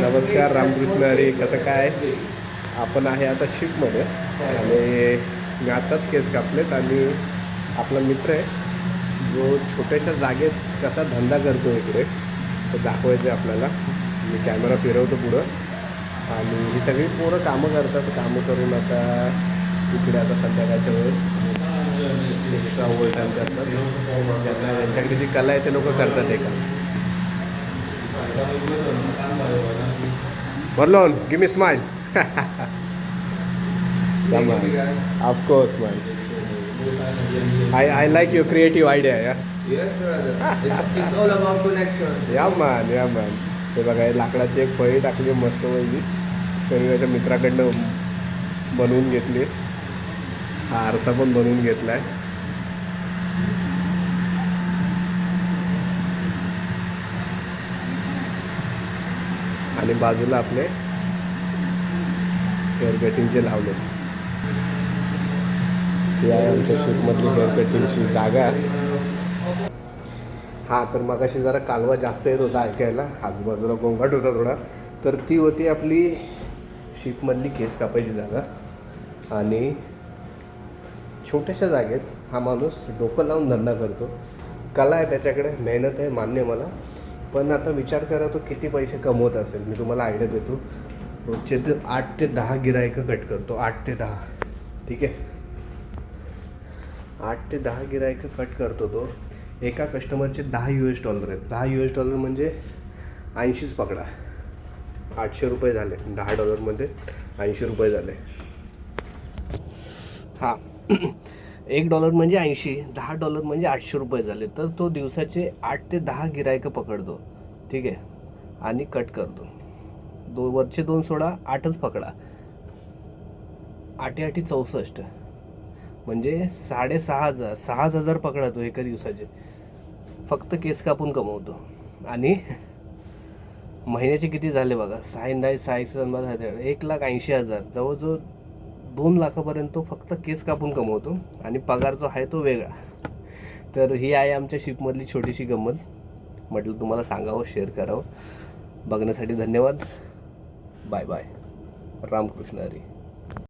नमस्कार रामकृष्ण अरे कसं काय? आपण आहे आता शिपमध्ये आणि मी आत्ताच केस कापलेत आणि आपला मित्र आहे जो छोट्याशा जागेत कसा धंदा करतो इकडे तो दाखवायचं आहे आपल्याला. मी कॅमेरा फिरवतो पुढं. आणि ही सगळी पोरं कामं करतात कामं करून आता इकडे आता संध्याकाळच्या वेळेस एक्स्ट्रा ओव्हर टाईम करतात. त्यांना त्यांच्याकडे जी कला आहे ते लोक करतात हे काम Marlon, give me smile. Come on. Of course, man. I, I like your creative idea, yeah? Yes, brother. It's, it's all about connection. या मान या मान ते बघा हे लाकडाची एक फळी टाकली मस्त पैकी तरी त्याच्या मित्राकडनं बनवून घेतली हा आरसा पण बनवून घेतलाय आणि बाजूला आपले हेअर कटिंगचे लावले. ही आहे आमच्या शूटमधली हेअर कटिंगची जागा. हां तर मग अशी जरा कालवा जास्त येत होता ऐकायला. आजूबाजूला गोंगाट होता थोडा. तर ती होती आपली शिपमधली केस कापायची जागा. आणि छोट्याशा जागेत हा माणूस डोकं लावून धंदा करतो. कला आहे त्याच्याकडे मेहनत आहे मान्य मला. पण आता विचार करा तो किती पैसे कमवत असेल. मी तुम्हाला आयडिया देतो. रोजचे ते आठ ते दहा गिरायकं कट करतो. आठ ते दहा. ठीक आहे? आठ ते दहा गिरायकं कट करतो तो. एका कस्टमरचे दहा यू एस डॉलर आहेत. दहा यू एस डॉलर म्हणजे ऐंशीच पकडा. आठशे रुपये झाले. दहा डॉलरमध्ये ऐंशी रुपये झाले. हां. एक डॉलर म्हणजे ऐंशी दहा डॉलर म्हणजे आठशे रुपये झाले. तर तो दिवसाचे आठ ते दहा गिरायकं पकडतो. ठीक आहे? आणि कट करतो. दो वरचे दोन सोडा आठच पकडा. आठी आठी चौसष्ट. म्हणजे साडेसहा हजार सहाच हजार पकडा तो एका दिवसाचे. फक्त केस कापून कमवतो. आणि महिन्याचे किती झाले बघा? साय नाही साय एक लाख ऐंशी हजार. जवळजवळ दोन लाखापर्यंत तो फक्त केस कापून कमवतो आणि पगार जो आहे तो वेगळा. तर ही आहे आमच्या शिपमधली छोटीशी गंमत. म्हटलं तुम्हाला सांगावं शेअर करावं. बघण्यासाठी धन्यवाद. Bye bye Ramakrishna Hari.